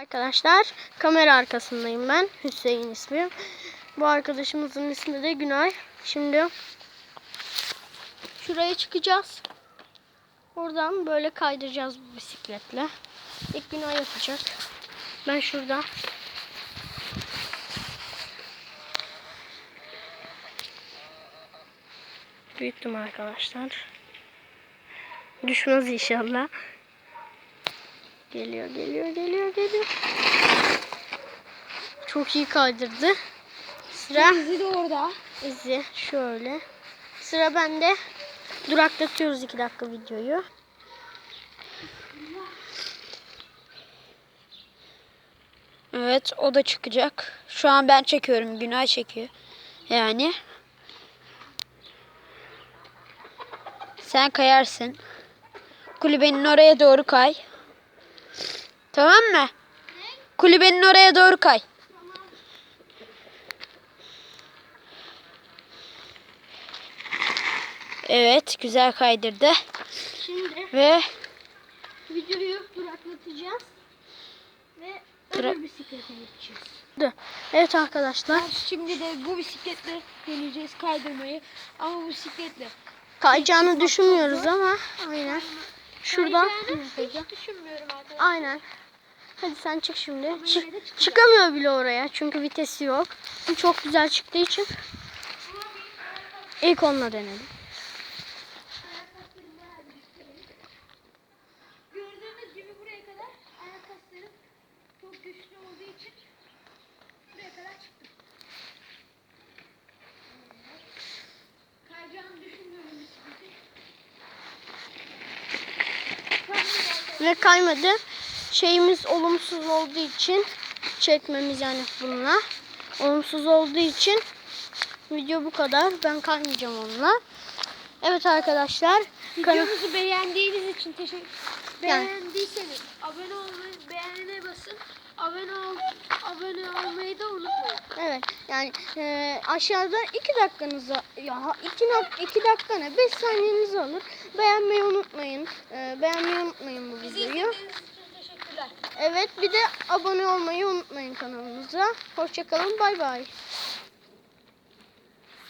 Arkadaşlar kamera arkasındayım ben. Hüseyin ismim. Bu arkadaşımızın ismi de Günay. Şimdi şuraya çıkacağız. Oradan böyle kaydıracağız bu bisikletle. İlk Günay yapacak. Ben şurada. Büyüttüm arkadaşlar. Düşmez inşallah. Geliyor, geliyor, geliyor, geliyor. Çok iyi kaydırdı. Sıra Bizi de orada. izi şöyle. Sıra bende. Duraklatıyoruz iki dakika videoyu. Evet o da çıkacak. Şu an ben çekiyorum. Günay çekiyor. Yani. Sen kayarsın. Kulübenin oraya doğru kay. Tamam mı? Kulübenin oraya doğru kay. Evet, güzel kaydırdı. Şimdi Ve videoyu duraklatacağız. Ve Dura- öbür bisiklete geçeceğiz. Evet arkadaşlar. şimdi de bu bisikletle deneyeceğiz kaydırmayı. Ama bu bisikletle Kayacağını düşünmüyoruz ama aynen. Şuradan. hiç düşünmüyorum arkadaşlar. Aynen. Hadi sen çık şimdi. Çık, çıkamıyor bile oraya çünkü vitesi yok. Bu çok güzel çıktığı için. İlk onunla denedim. Ve kaymadı. Şeyimiz olumsuz olduğu için çekmemiz yani bununla. Olumsuz olduğu için video bu kadar. Ben kaymayacağım onunla. Evet arkadaşlar. Videomuzu beğendiğiniz için teşekkür Yani- Beğendiyseniz abone olmayı, beğenine basın. Abone ol, abone olmayı da unutmayın. Evet yani e, aşağıda iki dakikanızı ya iki, nak- iki dakika ne 5 saniyeniz alır. Beğenmeyi unutmayın. E, beğenmeyi unutmayın bu videoyu. Evet bir de abone olmayı unutmayın kanalımıza. Hoşçakalın bay bay.